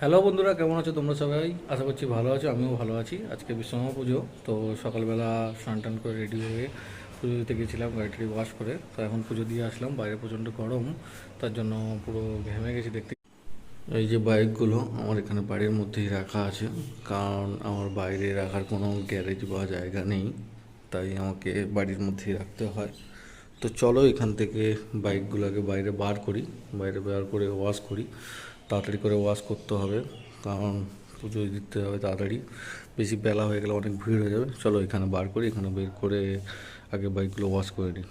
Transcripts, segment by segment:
Hello বন্ধুরা, কেমন আছো তোমরা সবাই? আশা করছি ভালো আছো, আমিও ভালো আছি। আজকে বিশ্বকর্মা পুজো, তো সকালবেলা স্নান টান করে রেডি হয়ে পুজো দিতে গেছিলাম গাড়িটি ওয়াশ করে। তো এখন পুজো দিয়ে আসলাম, বাইরে প্রচণ্ড গরম, তার জন্য পুরো ঘেমে গেছি দেখতে। এই যে বাইকগুলো আমার এখানে বাড়ির মধ্যেই রাখা আছে, কারণ আমার বাইরে রাখার কোনো গ্যারেজ বা জায়গা নেই, তাই আমাকে বাড়ির মধ্যেই রাখতে হয়। তো চলো এখান থেকে বাইকগুলোকে বাইরে বার করি, বাইরে বার করে ওয়াশ করি। তাড়াতাড়ি করে ওয়াশ করতে হবে। কারণ পুজো দিতে হবে তাড়াতাড়ি। বেশি বেলা হয়ে গেলে অনেক ভিড় হয়ে যাবে। চলো এখানে বার করি, এখানে বের করে আগে বাইকগুলো ওয়াশ করে নিই।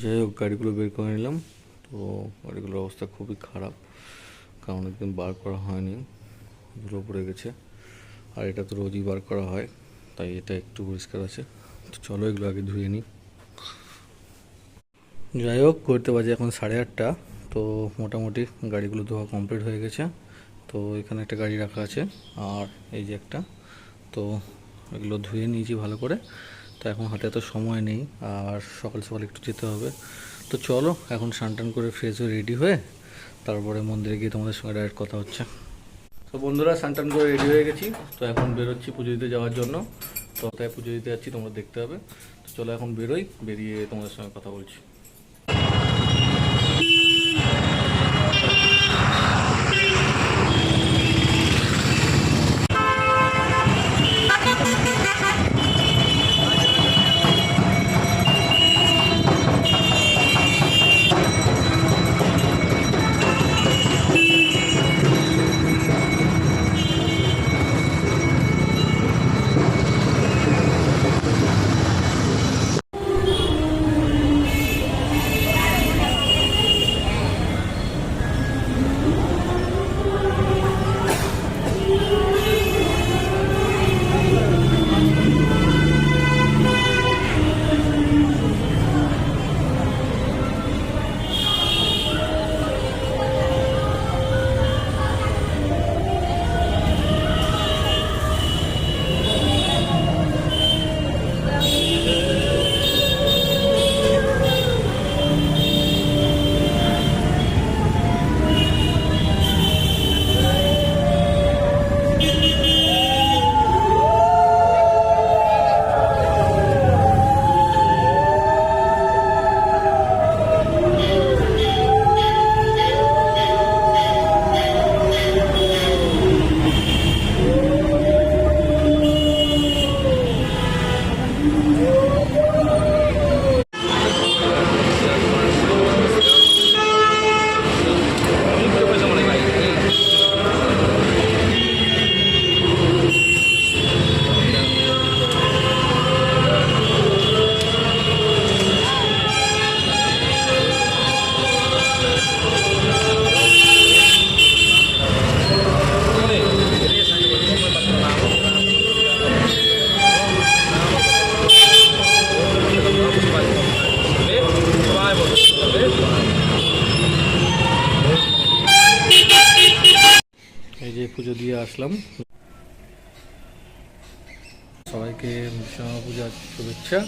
যাই হোক, গাড়িগুলো বের করে নিলাম। তো গাড়িগুলোর অবস্থা খুবই খারাপ, কারণ একদিন বার করা হয়নি, ধুলো পড়ে গেছে। আর এটা তো রোজই বার করা হয়, তাই এটা একটু পরিষ্কার আছে। তো চলো এগুলো আগে ধুয়ে নিই। যাই হোক, করতে বাজে এখন সাড়ে আটটা। তো মোটামুটি গাড়িগুলো ধোয়া কমপ্লিট হয়ে গেছে। তো এখানে একটা গাড়ি রাখা আছে, আর এই যে একটা। তো এগুলো ধুয়ে নিয়েছি ভালো করে। তো এখন হাতে এত সময় নেই, আর সকাল সকাল একটু যেতে হবে। তো চলো, এখন টান করে ফ্রেশ হয়ে রেডি হয়ে তারপরে মন্দিরে গিয়ে তোমাদের সঙ্গে ডাইরেক্ট কথা হচ্ছে। তো বন্ধুরা টান করে রেডি হয়ে গেছি। তো এখন বেরোচ্ছি পুজো দিতে যাওয়ার জন্য। তো তাই পুজো দিতে যাচ্ছি, তোমরা দেখতে হবে। তো চলো, এখন বেরোই, বেরিয়ে তোমাদের সঙ্গে কথা বলছি। পুজো দিয়ে আসলাম। সবাইকে বিশ্বকর্মা পূজার শুভেচ্ছা।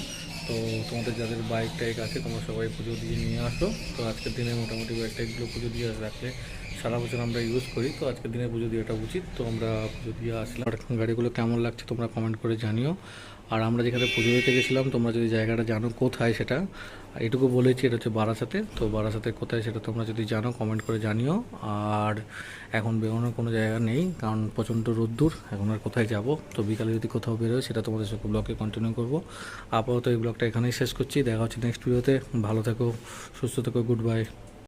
তো তোমাদের যাদের বাইক টাইক আছে, তোমরা সবাই পুজো দিয়ে নিয়ে আসো। তো আজকের দিনে মোটামুটি বাইক টাইকগুলো পুজো দিয়ে রাখলে সারা বছর আমরা ইউজ করি, তো আজকের দিনে পুজো দেওয়াটা উচিত। তো আমরা পুজো দিয়ে আসলাম। আর গাড়িগুলো কেমন লাগছে তোমরা কমেন্ট করে জানিও। আর আমরা যেখানে পুজো দিতে গেছিলাম, তোমরা যদি জায়গাটা জানো কোথায় সেটা, এটুকু বলেছি, এটা হচ্ছে বারাসাতে। তো বারাসাতে কোথায় সেটা তোমরা যদি জানো কমেন্ট করে জানিও। আর এখন বেরোনোর কোনো জায়গা নেই, কারণ প্রচণ্ড রোদ্দুর, এখন আর কোথায় যাব? তো বিকালে যদি কোথাও বেরোয় সেটা তোমাদের সাথে ব্লগে কন্টিনিউ করব। আপাতত এই ব্লগটা এখানেই শেষ করছি। দেখা হচ্ছে নেক্সট ভিডিওতে ভালো থেকো, সুস্থ থেকো গুড বাই